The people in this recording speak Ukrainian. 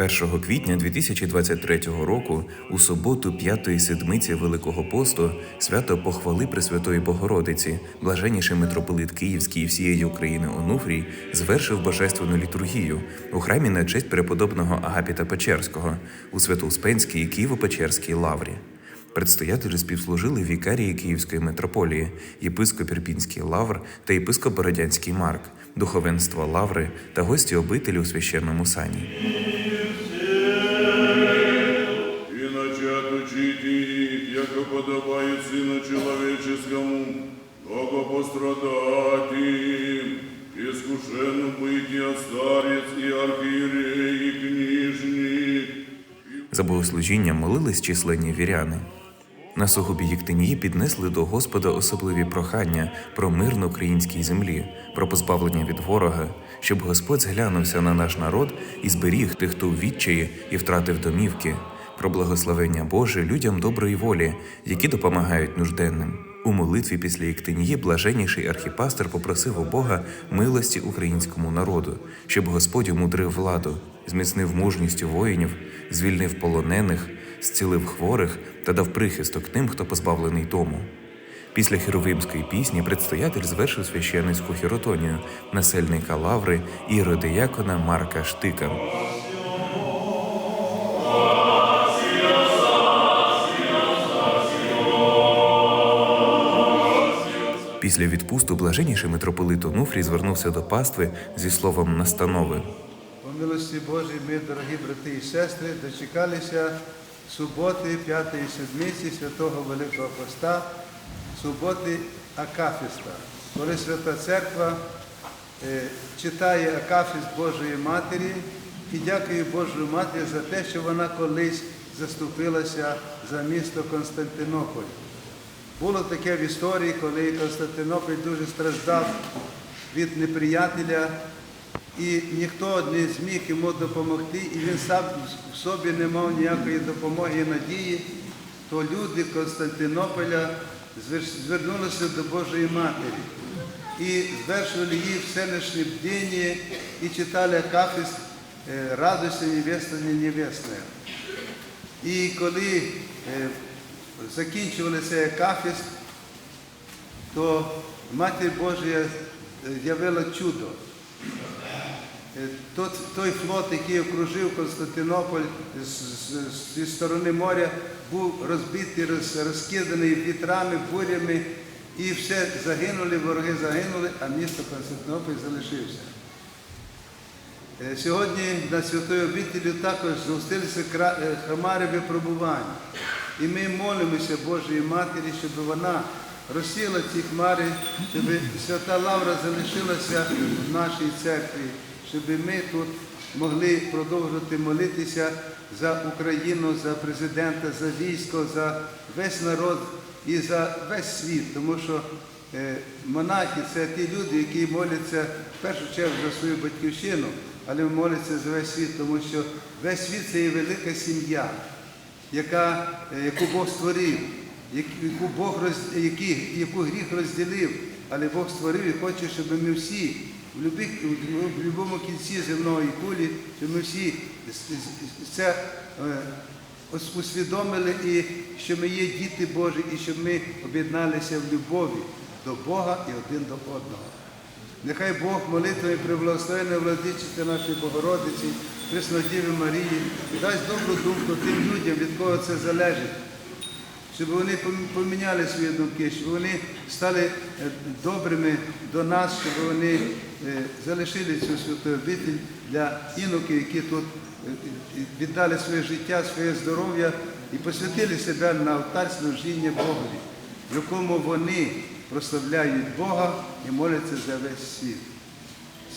1 квітня 2023 року, у суботу п'ятої седмиці Великого посту, свято похвали Пресвятої Богородиці, блаженніший митрополит Київський і всієї України Онуфрій звершив божественну літургію у храмі на честь преподобного Агапіта Печерського у Свято-Успенській Києво-Печерській лаврі. Предстоятелі співслужили вікарії Київської митрополії, єпископ Ірпінський лавр та єпископ Бородянський Марк, духовенство лаври та гості обителі у священному сані. учить их, яко подобает Сыну Человеческому, много пострадать им, искушенным быть и от старец, и архиерей, и книжник, За богослужінням молились численні віряни. На сугубі Єктинії піднесли до Господа особливі прохання про мир на українській землі, про позбавлення від ворога, щоб Господь зглянувся на наш народ і зберіг тих, хто у відчаї і втратив домівки, про благословення Боже людям доброї волі, які допомагають нужденним. У молитві після Єктинії блаженніший архіпастер попросив у Бога милості українському народу, щоб Господь умудрив владу, зміцнив мужністю воїнів, звільнив полонених, зцілив хворих та дав прихисток тим, хто позбавлений дому. Після херовимської пісні предстоятель звершив священницьку хіротонію насельника лаври і родиякона Марка Штика. Після відпусту блаженніший митрополит Онуфрій звернувся до пастви зі словом настанови. По милості Божій, ми, дорогі брати і сестри, дочекалися суботи, п'ятої седмиці Святого Великого Поста, суботи Акафіста, коли Свята Церква е, читає Акафіст Божої Матері і дякує Божої Матері за те, що вона колись заступилася за місто Константинополь. Було таке в історії, коли Константинополь дуже страждав від неприятеля, і ніхто не зміг йому допомогти, і він сам в собі не мав ніякої допомоги і надії, то люди Константинополя звернулися до Божої Матері і звершували їй всеношнє бдіння і читали Акафіст е, «Радуйся, невеста. І коли е, закінчували цей то Матір Божа явила чудо. Е, тот- Той флот, який окружив Константинополь зі сторони моря, був розбитий, роз- розкиданий вітрами, бурями, і все загинули, вороги загинули, а місто Константинополь залишився. Е, Сьогодні на святої обителі також зустрілися е, хмари випробувань. І ми молимося Божої Матері, щоб вона розсіла ці хмари, щоб свята Лавра залишилася в нашій церкві, щоб ми тут могли продовжувати молитися за Україну, за президента, за військо, за весь народ і за весь світ, тому що е, монахи це ті люди, які моляться в першу чергу за свою батьківщину, але моляться за весь світ, тому що весь світ це є велика сім'я, яка, е, яку Бог створив, яку Бог роз, які, яку гріх розділив, але Бог створив і хоче, щоб ми всі в будь-якому кінці земної кулі, щоб ми всі це е, усвідомили, і що ми є діти Божі, і щоб ми об'єдналися в любові до Бога і один до одного. Нехай Бог молитвами приблагословення владичити нашої Богородиці, Преснодіви Марії, і дасть добру думку тим людям, від кого це залежить, щоб вони поміняли свої думки, щоб вони стали е, добрими до нас, щоб вони е, залишили цю святу обитель для іноків, які тут е, віддали своє життя, своє здоров'я і посвятили себе на алтарь служіння Богові, в якому вони прославляють Бога і моляться за весь світ.